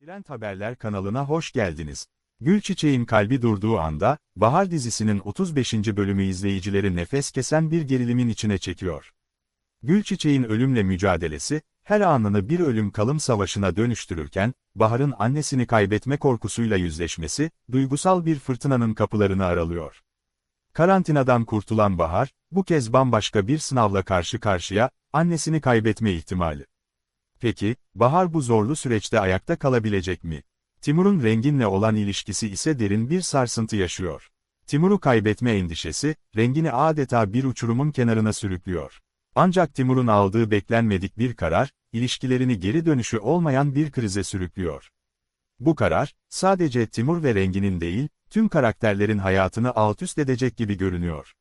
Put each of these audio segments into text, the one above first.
Trend Haberler kanalına hoş geldiniz. Gülçiçeğin kalbi durduğu anda, Bahar dizisinin 35. bölümü izleyicileri nefes kesen bir gerilimin içine çekiyor. Gülçiçeğin ölümle mücadelesi, her anını bir ölüm kalım savaşına dönüştürürken, Bahar'ın annesini kaybetme korkusuyla yüzleşmesi, duygusal bir fırtınanın kapılarını aralıyor. Karantinadan kurtulan Bahar, bu kez bambaşka bir sınavla karşı karşıya, annesini kaybetme ihtimali. Peki, Bahar bu zorlu süreçte ayakta kalabilecek mi? Timur'un Rengin'le olan ilişkisi ise derin bir sarsıntı yaşıyor. Timur'u kaybetme endişesi, Rengin'i adeta bir uçurumun kenarına sürüklüyor. Ancak Timur'un aldığı beklenmedik bir karar, ilişkilerini geri dönüşü olmayan bir krize sürüklüyor. Bu karar, sadece Timur ve Rengin'in değil, tüm karakterlerin hayatını altüst edecek gibi görünüyor.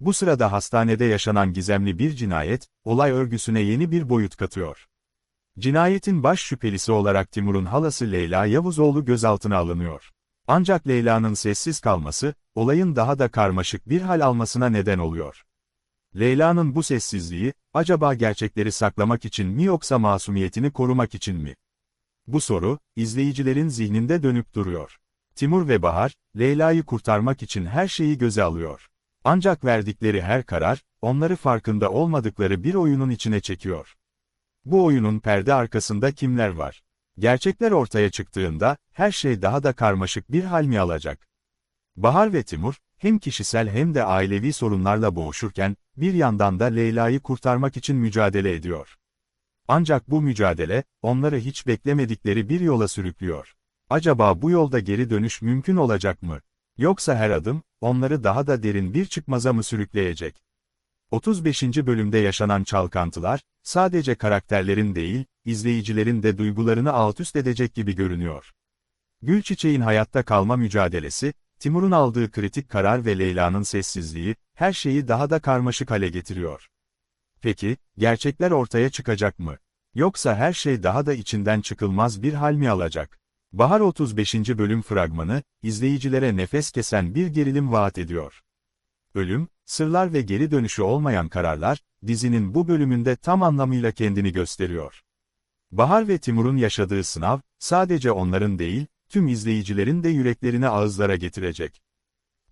Bu sırada hastanede yaşanan gizemli bir cinayet, olay örgüsüne yeni bir boyut katıyor. Cinayetin baş şüphelisi olarak Timur'un halası Leyla Yavuzoğlu gözaltına alınıyor. Ancak Leyla'nın sessiz kalması, olayın daha da karmaşık bir hal almasına neden oluyor. Leyla'nın bu sessizliği, acaba gerçekleri saklamak için mi yoksa masumiyetini korumak için mi? Bu soru, izleyicilerin zihninde dönüp duruyor. Timur ve Bahar, Leyla'yı kurtarmak için her şeyi göze alıyor. Ancak verdikleri her karar, onları farkında olmadıkları bir oyunun içine çekiyor. Bu oyunun perde arkasında kimler var? Gerçekler ortaya çıktığında, her şey daha da karmaşık bir hal mi alacak? Bahar ve Timur, hem kişisel hem de ailevi sorunlarla boğuşurken, bir yandan da Leyla'yı kurtarmak için mücadele ediyor. Ancak bu mücadele, onları hiç beklemedikleri bir yola sürüklüyor. Acaba bu yolda geri dönüş mümkün olacak mı? Yoksa her adım, onları daha da derin bir çıkmaza mı sürükleyecek? 35. bölümde yaşanan çalkantılar, sadece karakterlerin değil, izleyicilerin de duygularını altüst edecek gibi görünüyor. Gülçiçek'in hayatta kalma mücadelesi, Timur'un aldığı kritik karar ve Leyla'nın sessizliği, her şeyi daha da karmaşık hale getiriyor. Peki, gerçekler ortaya çıkacak mı? Yoksa her şey daha da içinden çıkılmaz bir hal mi alacak? Bahar 35. bölüm fragmanı, izleyicilere nefes kesen bir gerilim vaat ediyor. Ölüm, sırlar ve geri dönüşü olmayan kararlar, dizinin bu bölümünde tam anlamıyla kendini gösteriyor. Bahar ve Timur'un yaşadığı sınav, sadece onların değil, tüm izleyicilerin de yüreklerini ağızlara getirecek.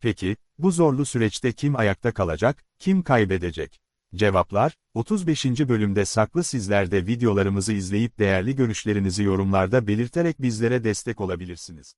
Peki, bu zorlu süreçte kim ayakta kalacak, kim kaybedecek? Cevaplar, 35. bölümde saklı sizler de videolarımızı izleyip değerli görüşlerinizi yorumlarda belirterek bizlere destek olabilirsiniz.